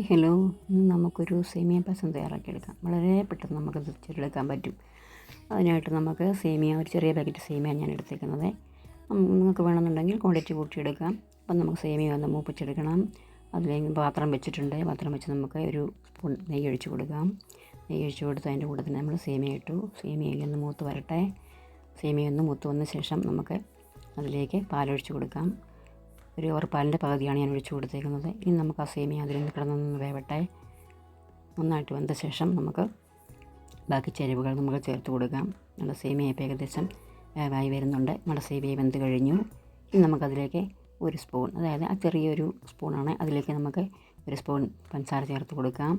Hello ഇന്ന് നമുക്കൊരു സേമിയ പായസം തയ്യാറാക്കിയെടുക്കാം വളരെ പെട്ടെന്ന് നമുക്ക് ചെയ്തെടുക്കാൻ പറ്റും. അതിനായിട്ട് നമുക്ക് സേമിയ ഒരു ചെറിയ പാക്കറ്റ് സേമിയ ഞാൻ എടുത്തേക്കുന്നത്. നിങ്ങൾക്ക് വേണമെന്നുണ്ടെങ്കിൽ ക്വാണ്ടിറ്റി കൂട്ടിയെടുക്കാം. അപ്പം നമുക്ക് സേമിയ ഒന്ന് മൂപ്പിച്ചെടുക്കണം. അതിലേക്ക് പാത്രം വെച്ചിട്ടുണ്ട്. പാത്രം വെച്ച് നമുക്ക് ഒരു സ്പൂൺ നെയ്യ് ഒഴിച്ച് കൊടുക്കാം. നെയ്യ് ഒഴിച്ച് കൊടുത്ത് അതിന്റെ കൂടെ തന്നെ നമ്മൾ സേമിയ ഇട്ടു. സേമിയയിൽ ഒന്ന് മൂത്ത് വരട്ടെ. സേമിയ ഒന്ന് മൂത്ത് വന്ന ശേഷം നമുക്ക് അതിലേക്ക് പാലൊഴിച്ച് കൊടുക്കാം. ഒരു ഉറപ്പാലിന്റെ പാലിന്റെ പകുതിയാണ് ഞാൻ ഒഴിച്ചു കൊടുത്തേക്കുന്നത്. ഇനി നമുക്ക് ആ സേമിയ അതിലൊന്ന് കിടന്നൊന്ന് വേവട്ടെ. നന്നായിട്ട് വെന്ത ശേഷം നമുക്ക് ബാക്കി ചേരുവകൾ നമുക്ക് ചേർത്ത് കൊടുക്കാം. നമ്മുടെ സേമിയ ഇപ്പോൾ ഏകദേശം വേവായി വരുന്നുണ്ട്. നമ്മുടെ സേമിയ വെന്ത് കഴിഞ്ഞു. ഇനി നമുക്കതിലേക്ക് ഒരു സ്പൂൺ അതായത് ആ ചെറിയൊരു സ്പൂണാണ് അതിലേക്ക് നമുക്ക് ഒരു സ്പൂൺ പഞ്ചസാര ചേർത്ത് കൊടുക്കാം.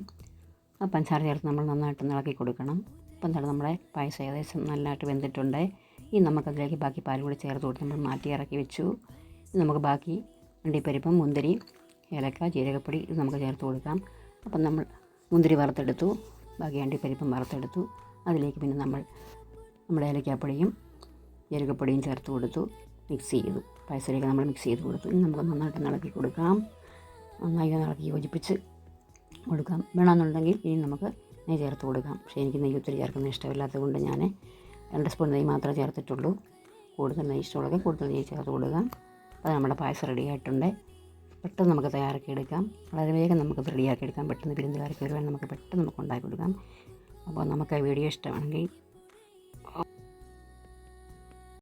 ആ പഞ്ചസാര ചേർത്ത് നമ്മൾ നന്നായിട്ട് ഇളക്കി കൊടുക്കണം. അപ്പം എന്താണ് നമ്മുടെ പായസം ഏകദേശം നല്ലതായിട്ട് വെന്തിട്ടുണ്ട്. ഇനി നമുക്കതിലേക്ക് ബാക്കി പാൽ കൂടി ചേർത്ത് കൊടുത്ത് നമ്മൾ മാറ്റി ഇറക്കി വെച്ചു. നമുക്ക് ബാക്കി അണ്ടിപ്പരിപ്പും മുന്തിരി ഏലക്ക ജീരകപ്പൊടി ഇത് നമുക്ക് ചേർത്ത് കൊടുക്കാം. അപ്പം നമ്മൾ മുന്തിരി വറുത്തെടുത്തു ബാക്കി അണ്ടിപ്പരിപ്പും വറുത്തെടുത്തു. അതിലേക്ക് പിന്നെ നമ്മൾ നമ്മുടെ ഏലക്കാപ്പൊടിയും ജീരകപ്പൊടിയും ചേർത്ത് കൊടുത്തു മിക്സ് ചെയ്തു. പായസത്തിലേക്ക് നമ്മൾ മിക്സ് ചെയ്ത് കൊടുത്തു. ഇനി നമുക്ക് നന്നായിട്ട് നടക്കി കൊടുക്കാം. നന്നായി നടക്കി യോജിപ്പിച്ച് കൊടുക്കാം. വേണമെന്നുണ്ടെങ്കിൽ ഇനി നമുക്ക് നെയ്യ് ചേർത്ത് കൊടുക്കാം. പക്ഷേ എനിക്ക് നെയ്യ് ഒത്തിരി ചേർക്കുന്ന ഇഷ്ടമില്ലാത്തത് കൊണ്ട് ഞാൻ രണ്ട് സ്പൂൺ നെയ്യ് മാത്രമേ ചേർത്തിട്ടുള്ളൂ. കൂടുതൽ നെയ്യ് ഇഷ്ടമുള്ളത് കൂടുതൽ നെയ്യ് ചേർത്ത് കൊടുക്കാം. അപ്പോൾ നമ്മുടെ പായസം റെഡി ആയിട്ടുണ്ട്. പെട്ടെന്ന് നമുക്ക് തയ്യാറാക്കി എടുക്കാം. വളരെ വേഗം നമുക്ക് റെഡിയാക്കി എടുക്കാം. പെട്ടെന്ന് വിരുന്നുകാർക്ക് വരുവാൻ നമുക്ക് പെട്ടെന്ന് നമുക്ക് ഉണ്ടാക്കി കൊടുക്കാം. അപ്പോൾ നമുക്ക് ആ വീഡിയോ ഇഷ്ടമാണെങ്കിൽ